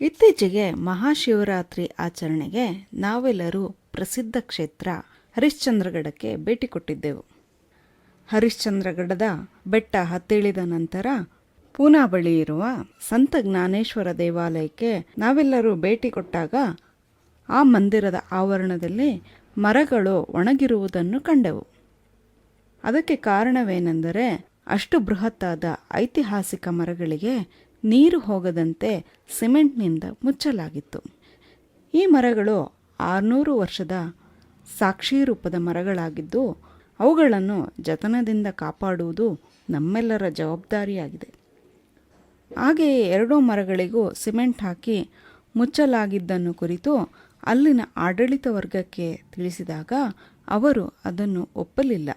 ಇತ್ತೀಚೆಗೆ ಮಹಾಶಿವರಾತ್ರಿ ಆಚರಣೆಗೆ ನಾವೆಲ್ಲರೂ ಪ್ರಸಿದ್ಧ ಕ್ಷೇತ್ರ ಹರಿಶ್ಚಂದ್ರಗಡಕ್ಕೆ ಭೇಟಿ ಕೊಟ್ಟಿದ್ದೆವು. ಹರಿಶ್ಚಂದ್ರಗಡದ ಬೆಟ್ಟ ಹತ್ತಿಳಿದ ನಂತರ ಪೂನಾ ಬಳಿ ಇರುವ ಸಂತ ಜ್ಞಾನೇಶ್ವರ ದೇವಾಲಯಕ್ಕೆ ನಾವೆಲ್ಲರೂ ಭೇಟಿ ಕೊಟ್ಟಾಗ ಆ ಮಂದಿರದ ಆವರಣದಲ್ಲಿ ಮರಗಳು ಒಣಗಿರುವುದನ್ನು ಕಂಡೆವು. ಅದಕ್ಕೆ ಕಾರಣವೇನೆಂದರೆ ಅಷ್ಟು ಬೃಹತ್ತಾದ ಐತಿಹಾಸಿಕ ಮರಗಳಿಗೆ ನೀರು ಹೋಗದಂತೆ ಸಿಮೆಂಟ್ನಿಂದ ಮುಚ್ಚಲಾಗಿತ್ತು. ಈ ಮರಗಳು ಆರುನೂರು ವರ್ಷದ ಸಾಕ್ಷಿ ರೂಪದ ಮರಗಳಾಗಿದ್ದು, ಅವುಗಳನ್ನು ಜತನದಿಂದ ಕಾಪಾಡುವುದು ನಮ್ಮೆಲ್ಲರ ಜವಾಬ್ದಾರಿಯಾಗಿದೆ. ಹಾಗೆಯೇ ಎರಡೂ ಮರಗಳಿಗೂ ಸಿಮೆಂಟ್ ಹಾಕಿ ಮುಚ್ಚಲಾಗಿದ್ದನ್ನು ಕುರಿತು ಅಲ್ಲಿನ ಆಡಳಿತ ವರ್ಗಕ್ಕೆ ತಿಳಿಸಿದಾಗ ಅವರು ಅದನ್ನು ಒಪ್ಪಲಿಲ್ಲ.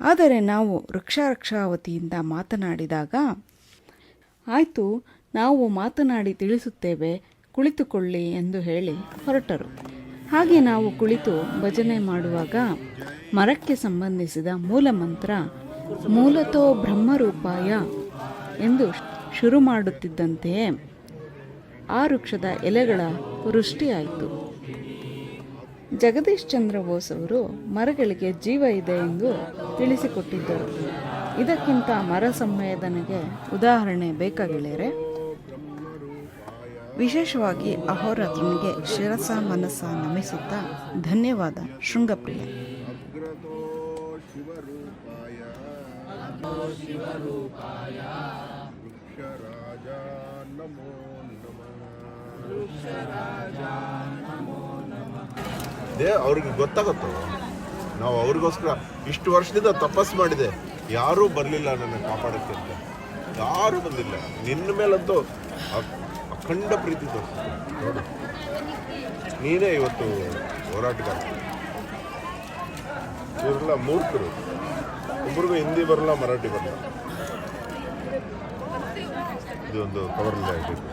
ಆದರೆ ನಾವು ವೃಕ್ಷಾರಕ್ಷಾವತಿಯಿಂದ ಮಾತನಾಡಿದಾಗ ಆಯಿತು, ನಾವು ಮಾತನಾಡಿ ತಿಳಿಸುತ್ತೇವೆ, ಕುಳಿತುಕೊಳ್ಳಿ ಎಂದು ಹೇಳಿ ಹೊರಟರು. ಹಾಗೆ ನಾವು ಕುಳಿತು ಭಜನೆ ಮಾಡುವಾಗ ಮರಕ್ಕೆ ಸಂಬಂಧಿಸಿದ ಮೂಲ ಮಂತ್ರ ಮೂಲತೋ ಬ್ರಹ್ಮರೂಪಾಯ ಎಂದು ಶುರು ಮಾಡುತ್ತಿದ್ದಂತೆಯೇ ಆ ವೃಕ್ಷದ ಎಲೆಗಳ ವೃಷ್ಟಿಯಾಯಿತು. ಜಗದೀಶ್ ಚಂದ್ರ ಬೋಸ್ ಅವರು ಮರಗಳಿಗೆ ಜೀವ ಇದೆ ಎಂದು ತಿಳಿಸಿಕೊಟ್ಟಿದ್ದರು. ಇದಕ್ಕಿಂತ ಮರ ಸಂವೇದನೆಗೆ ಉದಾಹರಣೆ ಬೇಕಾಗಿಳೆಯರೆ ವಿಶೇಷವಾಗಿ ಅಹೋರಾತ್ರನಿಗೆ ಶಿರಸ ಮನಸ್ಸ ನಮಿಸುತ್ತಾ ಧನ್ಯವಾದ, ಶೃಂಗಪ್ರಿಯ. ಅವ್ರಿಗೆ ಗೊತ್ತಾಗುತ್ತೋ? ನಾವು ಅವ್ರಿಗೋಸ್ಕರ ಇಷ್ಟು ವರ್ಷದಿಂದ ತಪಸ್ ಮಾಡಿದೆ. ಯಾರೂ ಬರಲಿಲ್ಲ ನನ್ನ ಕಾಪಾಡಕ್ಕೆ ಅಂತ. ಯಾರೂ ಬಂದಿಲ್ಲ. ನಿನ್ನ ಮೇಲಂತೂ ಅಖಂಡ ಪ್ರೀತಿ ತೋರಿಸ್ತದೆ ನೋಡು. ನೀನೇ ಇವತ್ತು ಹೋರಾಟಗಾರ. ಇವರೆಲ್ಲ ಮೂರ್ಖರು. ಒಬ್ರಿಗೂ ಹಿಂದಿ ಬರಲ್ಲ, ಮರಾಠಿ ಬರಲ್ಲ. ಇದು ಒಂದು ಕವರಲ್ಲಿ ಆಗಿತ್ತು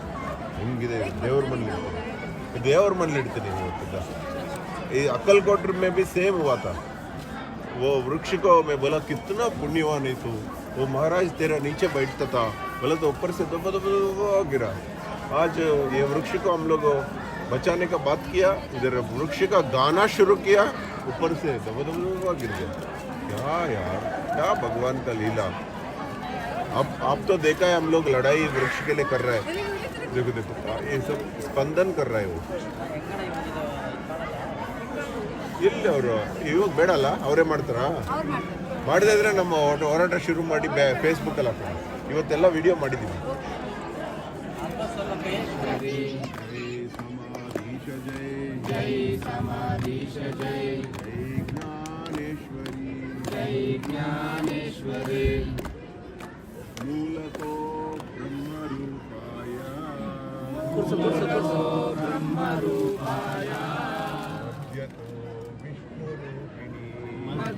ಹಿಂಗಿದೆ ದೇವ್ರ ಮನೇಲಿ ದೇವ್ರ ಮನೇಲಿ ಇಡ್ತೀನಿ ಇವತ್ತಿದ್ದ ಈ ಅಕ್ಕಲ್ ಅಕ್ಕಲ್ಕೋಟ್ರ ಮೇ ಬಿ ಸೇಮ್ ವಾತಾವರಣ वो वृक्ष को मैं बोला, कितना पुण्यवान है तू। वो महाराज तेरा नीचे बैठता था। बोला तो ऊपर से दबा दबा दबा गिरा। आज ये वृक्ष को हम लोग बचाने का बात किया, इधर वृक्ष का गाना शुरू किया, ऊपर से दबा दबा दबा गिर। गया क्या यार, क्या भगवान का लीला। अब आप तो देखा है हम लोग लड़ाई वृक्ष के लिए कर रहे हैं। देखो देखो ये सब स्पंदन कर रहे हो ಎಲ್ಲಿ ಅವರು? ಇವಾಗ ಬೇಡಲ್ಲ ಅವರೇ ಮಾಡ್ತಾರಾ? ಮಾಡಿದ್ರೆ ಇದ್ರೆ ನಮ್ಮ ಹೋರಾಟ- ಶುರು ಮಾಡಿ ಫೇಸ್ಬುಕ್ಕಲ್ಲಿ ಹಾಕೋಣ. ಇವತ್ತೆಲ್ಲ ವಿಡಿಯೋ ಮಾಡಿದ್ದೀವಿ ಜೈ ಸಮಾಧೀಶ ಜೈ ಜೈ ಜ್ಞಾನೇಶ್ವರಿ ಜೈ ಜ್ಞಾನೇಶ್ವರಿ ಮೂಲತೋ ಬ್ರಹ್ಮರೂಪಾಯ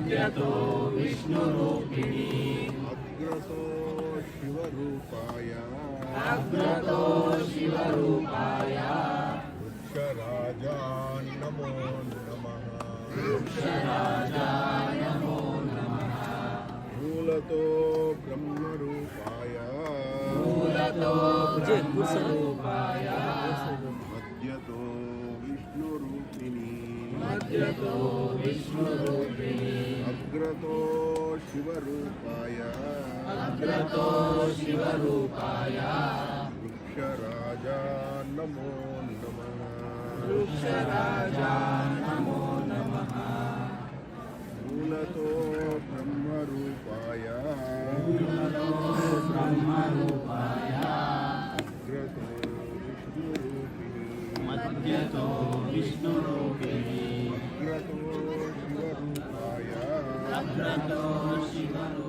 मध्यतो विष्णुरूपिणी अग्रतो शिवरूपाय अग्रतो शिवरूपाय वृक्षराजा नमो नमः वृक्षराजा नमो नमः मूलतो ब्रह्मरूपाय मूलतो ब्रह्मरूपाय मध्यतो विष्णुरूपिणी मध्यतो अग्रतो शिवरूपाय। अग्रतो शिवरूपाय। वृक्षराजा नमो नमः। वृक्षराजा नमो नमः मूलतो ब्रह्मरूपाय। मूलतो ब्रह्मरूपाय। अग्रतो विष्णुरूपिणी मध्यतो विष्णुरूपिणी Santo Shivano